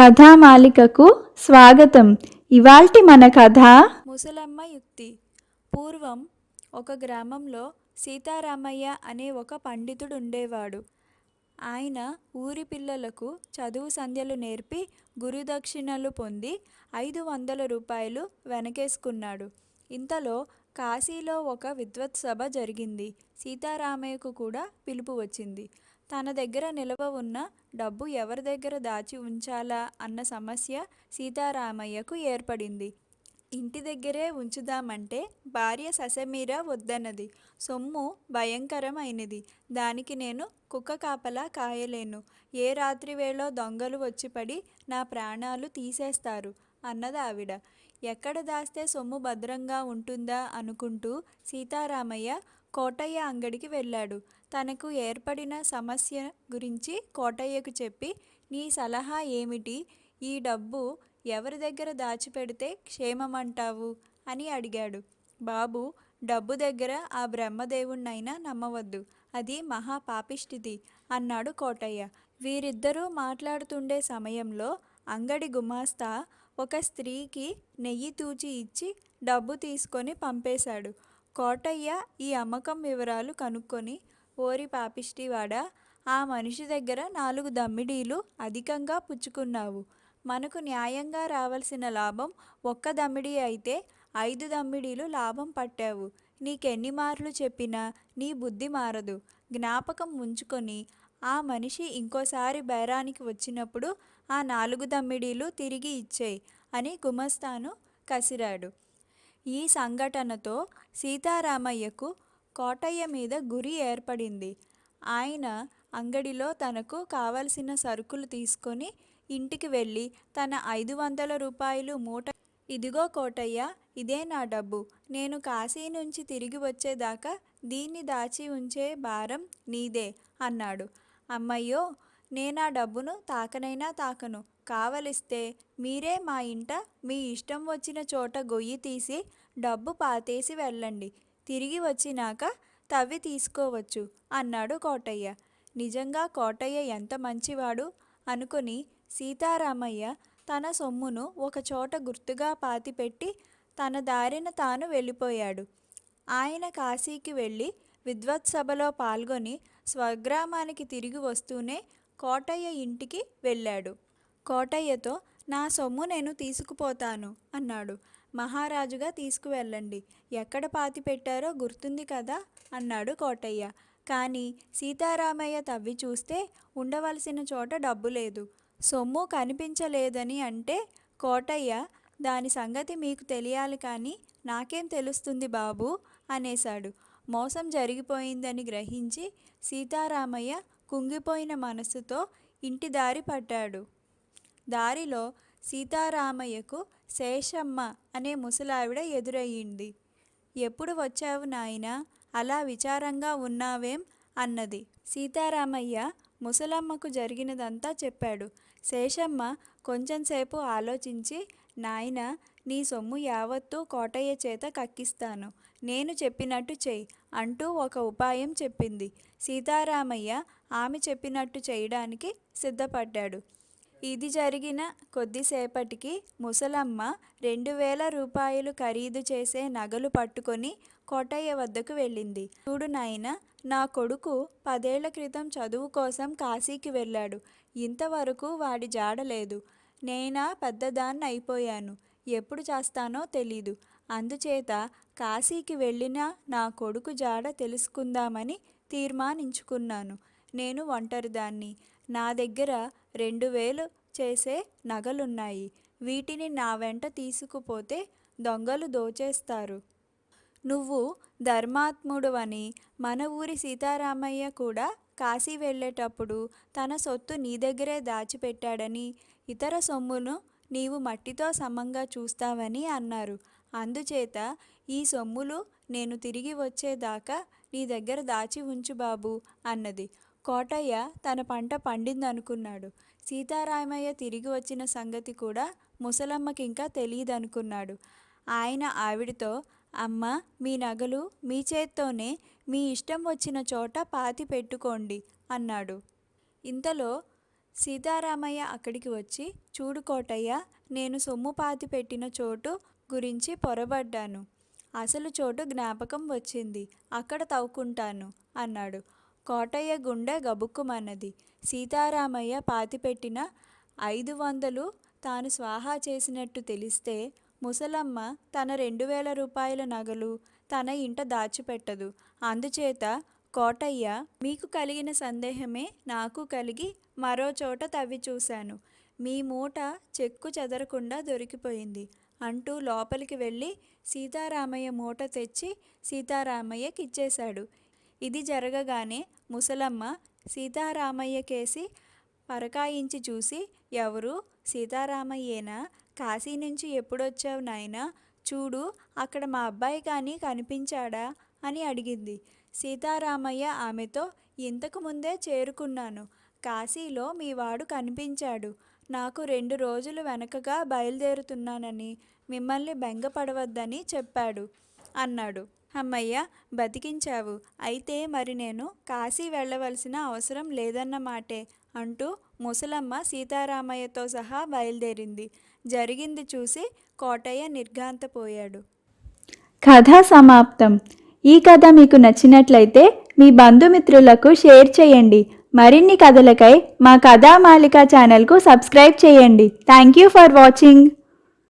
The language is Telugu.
కథామాలికకు స్వాగతం. ఇవాల్టి మన కథ ముసలమ్మ యుక్తి. పూర్వం ఒక గ్రామంలో సీతారామయ్య అనే ఒక పండితుడు ఉండేవాడు ఆయన ఊరి పిల్లలకు చదువు సంధ్యలు నేర్పి గురుదక్షిణలు పొంది ఐదు వందల రూపాయలు వెనకేసుకున్నాడు. ఇంతలో కాశీలో ఒక విద్వత్ సభ జరిగింది. సీతారామయ్యకు కూడా పిలుపు వచ్చింది. తన దగ్గర నిలవ ఉన్న డబ్బు ఎవరి దగ్గర దాచి ఉంచాలా అన్న సమస్య సీతారామయ్యకు ఏర్పడింది. ఇంటి దగ్గరే ఉంచుదామంటే భార్య ససమీర వద్దన్నది. సొమ్ము భయంకరమైనది. దానికి నేను కుక్క కాపలా కాయలేను. ఏ రాత్రి వేళ దొంగలు వచ్చిపడి నా ప్రాణాలు తీసేస్తారు అన్నది ఆవిడ ఎక్కడ దాస్తే సొమ్ము భద్రంగా ఉంటుందా అనుకుంటూ సీతారామయ్య కోటయ్య అంగడికి వెళ్ళాడు. తనకు ఏర్పడిన సమస్య గురించి కోటయ్యకు చెప్పి నీ సలహా ఏమిటి? ఈ డబ్బు ఎవరి దగ్గర దాచిపెడితే క్షేమమంటావు? అని అడిగాడు. బాబు డబ్బు దగ్గర ఆ బ్రహ్మదేవుణ్ణైనా నమ్మవద్దు. అది మహాపాపిష్టిది అన్నాడు కోటయ్య. వీరిద్దరూ మాట్లాడుతుండే సమయంలో అంగడి గుమాస్తా ఒక స్త్రీకి నెయ్యి తూచి ఇచ్చి డబ్బు తీసుకొని పంపేశాడు. కోటయ్య ఈ అమ్మకం వివరాలు కనుక్కొని ఓరి పాపిష్టివాడా ఆ మనిషి దగ్గర నాలుగు దమ్మిడీలు అధికంగా పుచ్చుకున్నావు. మనకు న్యాయంగా రావాల్సిన లాభం ఒక్క దమ్మిడీ అయితే ఐదు దమ్మిడీలు లాభం పట్టావు. నీకెన్ని మార్లు చెప్పినా నీ బుద్ధి మారదు. జ్ఞాపకం ఉంచుకొని ఆ మనిషి ఇంకోసారి బేరానికి వచ్చినప్పుడు ఆ నాలుగు దమ్మిడీలు తిరిగి ఇచ్చేయి అని గుమస్తాను కసిరాడు. ఈ సంఘటనతో సీతారామయ్యకు కోటయ్య మీద గురి ఏర్పడింది. ఆయన అంగడిలో తనకు కావలసిన సరుకులు తీసుకొని ఇంటికి వెళ్ళి తన ఐదు వందల రూపాయలు మూట ఇదిగో కోటయ్య ఇదే నా డబ్బు. నేను కాశీ నుంచి తిరిగి వచ్చేదాకా దీన్ని దాచి ఉంచే భారం నీదే అన్నాడు. అమ్మయ్యో నేనా డబ్బును తాకనైనా తాకను. కావలిస్తే మీరే మా ఇంట మీ ఇష్టం వచ్చిన చోట గొయ్యి తీసి డబ్బు పాతేసి వెళ్ళండి. తిరిగి వచ్చినాక తవ్వి తీసుకోవచ్చు అన్నాడు కోటయ్య. నిజంగా కోటయ్య ఎంత మంచివాడు? అనుకుని సీతారామయ్య తన సొమ్మును ఒకచోట గుర్తుగా పాతిపెట్టి తన దారిన తాను వెళ్ళిపోయాడు. ఆయన కాశీకి వెళ్ళి విద్వత్సభలో పాల్గొని స్వగ్రామానికి తిరిగి వస్తూనే కోటయ్య ఇంటికి వెళ్ళాడు. కోటయ్యతో నా సొమ్ము నేను తీసుకుపోతాను అన్నాడు. మహారాజుగా తీసుకువెళ్ళండి. ఎక్కడ పాతి పెట్టారో గుర్తుంది కదా అన్నాడు కోటయ్య. కానీ సీతారామయ్య తవ్వి చూస్తే ఉండవలసిన చోట డబ్బు లేదు. సొమ్ము కనిపించలేదని అంటే కోటయ్య దాని సంగతి మీకు తెలియాలి కానీ నాకేం తెలుస్తుంది బాబు అనేశాడు. మోసం జరిగిపోయిందని గ్రహించి సీతారామయ్య కుంగిపోయిన మనసుతో ఇంటి దారి పట్టాడు. దారిలో సీతారామయ్యకు శేషమ్మ అనే ముసలావిడ ఎదురయ్యింది ఎప్పుడు వచ్చావు నాయనా? అలా విచారంగా ఉన్నావేం? అన్నది. సీతారామయ్య ముసలమ్మకు జరిగినదంతా చెప్పాడు. శేషమ్మ కొంచెంసేపు ఆలోచించి నాయన నీ సొమ్ము యావత్తూ కోటయ్య చేత కక్కిస్తాను. నేను చెప్పినట్టు చెయ్యి అంటూ ఒక ఉపాయం చెప్పింది. సీతారామయ్య ఆమె చెప్పినట్టు చేయడానికి సిద్ధపడ్డాడు. ఇది జరిగిన కొద్దిసేపటికి ముసలమ్మ రెండు వేల రూపాయలు ఖరీదు చేసే నగలు పట్టుకొని కోటయ్య వద్దకు వెళ్ళింది. చూడు నాయన నా కొడుకు పదేళ్ళ క్రితం చదువు కోసం కాశీకి వెళ్ళాడు. ఇంతవరకు వాడి జాడలేదు నేనా పెద్దదాన్ని అయిపోయాను. ఎప్పుడు చేస్తానో తెలీదు. అందుచేత కాశీకి వెళ్ళిన నా కొడుకు జాడ తెలుసుకుందామని తీర్మానించుకున్నాను. నేను ఒంటరిదాన్ని. నా దగ్గర రెండు వేలు చేసే నగలున్నాయి. వీటిని నా వెంట తీసుకుపోతే దొంగలు దోచేస్తారు. నువ్వు ధర్మాత్ముడువని మన ఊరి సీతారామయ్య కూడా కాశీ వెళ్ళేటప్పుడు తన సొత్తు నీ దగ్గరే దాచిపెట్టాడని ఇతర సొమ్మును నీవు మట్టితో సమంగా చూస్తావని అన్నారు. అందుచేత ఈ సొమ్ములు నేను తిరిగి వచ్చేదాకా నీ దగ్గర దాచి ఉంచు బాబు అన్నది. కోటయ్య తన పంట పండిందనుకున్నాడు. సీతారామయ్య తిరిగి వచ్చిన సంగతి కూడా ముసలమ్మకింకా తెలియదనుకున్నాడు ఆయన ఆవిడతో అమ్మ మీ నగలు మీ చేత్తోనే మీ ఇష్టం వచ్చిన చోట పాతి పెట్టుకోండి అన్నాడు. ఇంతలో సీతారామయ్య అక్కడికి వచ్చి చూడు కోటయ్య నేను సొమ్ము పాతి పెట్టిన చోటు గురించి పొరబడ్డాను. అసలు చోటు జ్ఞాపకం వచ్చింది. అక్కడ తవ్వుకుంటాను అన్నాడు. కోటయ్య గుండె గబుక్కుమన్నది. సీతారామయ్య పాతిపెట్టిన ఐదు వందలు తాను స్వాహా చేసినట్టు తెలిస్తే ముసలమ్మ తన రెండు వేల రూపాయల నగలు తన ఇంట దాచిపెట్టదు. అందుచేత కోటయ్య మీకు కలిగిన సందేహమే నాకు కలిగి మరో చోట తవ్వి చూశాను. మీ మూట చెక్కు చెదరకుండా దొరికిపోయింది అంటూ లోపలికి వెళ్ళి సీతారామయ్య మూట తెచ్చి సీతారామయ్యకిచ్చేశాడు. ఇది జరగగానే ముసలమ్మ సీతారామయ్య కేసి పరకాయించి చూసి ఎవరు? సీతారామయ్యేనా? కాశీ నుంచి ఎప్పుడొచ్చావు నాయనా? చూడు అక్కడ మా అబ్బాయి కానీ కనిపించాడా? అని అడిగింది. సీతారామయ్య ఆమెతో ఇంతకు ముందే చేరుకున్నాను. కాశీలో మీ వాడు కనిపించాడు. నాకు రెండు రోజులు వెనకగా బయలుదేరుతున్నానని మిమ్మల్ని బెంగపడవద్దని చెప్పాడు అన్నాడు. అమ్మయ్య బతికించావు. అయితే మరి నేను కాశీ వెళ్ళవలసిన అవసరం లేదన్నమాటే అంటూ ముసలమ్మ సీతారామయ్యతో సహా బయలుదేరింది. జరిగింది చూసి కోటయ్య నిర్ఘాంతపోయాడు. కథ సమాప్తం. ఈ కథ మీకు నచ్చినట్లయితే మీ బంధుమిత్రులకు షేర్ చేయండి. మరిన్ని కథలకై మా కథామాలిక ఛానల్కు సబ్స్క్రైబ్ చేయండి. Thank you for watching.